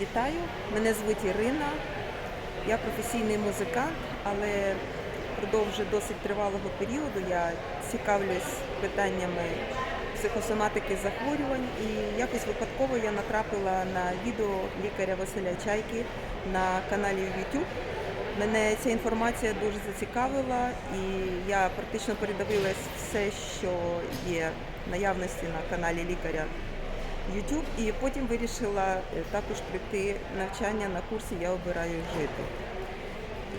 Вітаю, мене звуть Ірина. Я професійний музикант, але впродовж досить тривалого періоду я цікавлюсь питаннями психосоматики захворювань і якось випадково я натрапила на відео лікаря Василя Чайки на каналі YouTube. Мене ця інформація дуже зацікавила, і я практично передивилась все, що є наявності на каналі лікаря YouTube, і потім вирішила е, також прийти навчання на курсі Я обираю жити.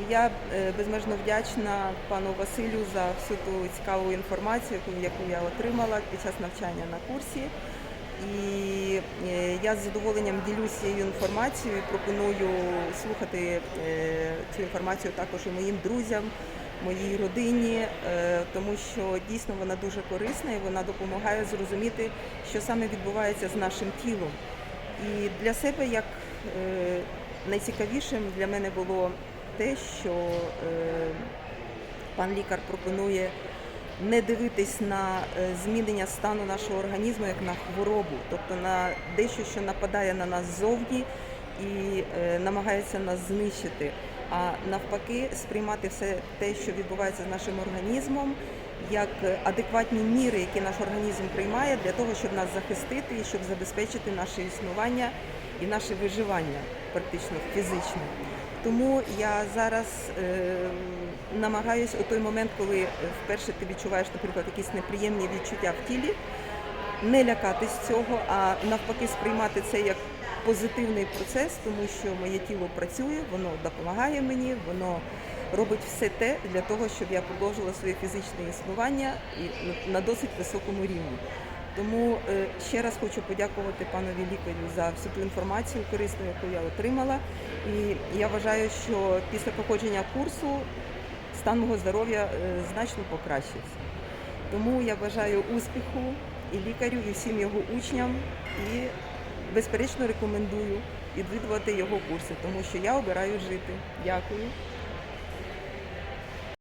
І я е, безмежно вдячна пану Василю за всю ту цікаву інформацію, яку- яку я отримала під час навчання на курсі. І е, я з задоволенням ділюся цією інформацією, пропоную слухати е, цю інформацію також і моїм друзям, моїй родині, е, тому що дійсно вона дуже корисна і вона допомагає зрозуміти, що саме відбувається з нашим тілом. І для себе як найцікавішим для мене було те, що пан лікар пропонує не дивитись на е, змінення стану нашого організму як на хворобу, тобто на дещо, що нападає на нас ззовні і е, намагається нас знищити, а навпаки, сприймати все те, що відбувається з нашим організмом, як адекватні міри, які наш організм приймає для того, щоб нас захистити і щоб забезпечити наше існування і наше виживання, практично фізично. Тому я зараз е, намагаюся у той момент, коли е, вперше ти відчуваєш, наприклад, якісь неприємні відчуття в тілі, не лякатись цього, а навпаки сприймати це як позитивний процес, тому що моє тіло працює, воно допомагає мені, воно робить все те для того, щоб я продовжила своє фізичне існування і на- на досить високому рівні. Тому е, ще раз хочу подякувати панові лікарю за всю ту інформацію корисну, яку я отримала. І я вважаю, що після проходження курсу стан мого здоров'я е, значно покращився. Тому я бажаю успіху і лікарю, і всім його учням, і безперечно рекомендую відвідувати його курси, тому що я обираю жити. Дякую.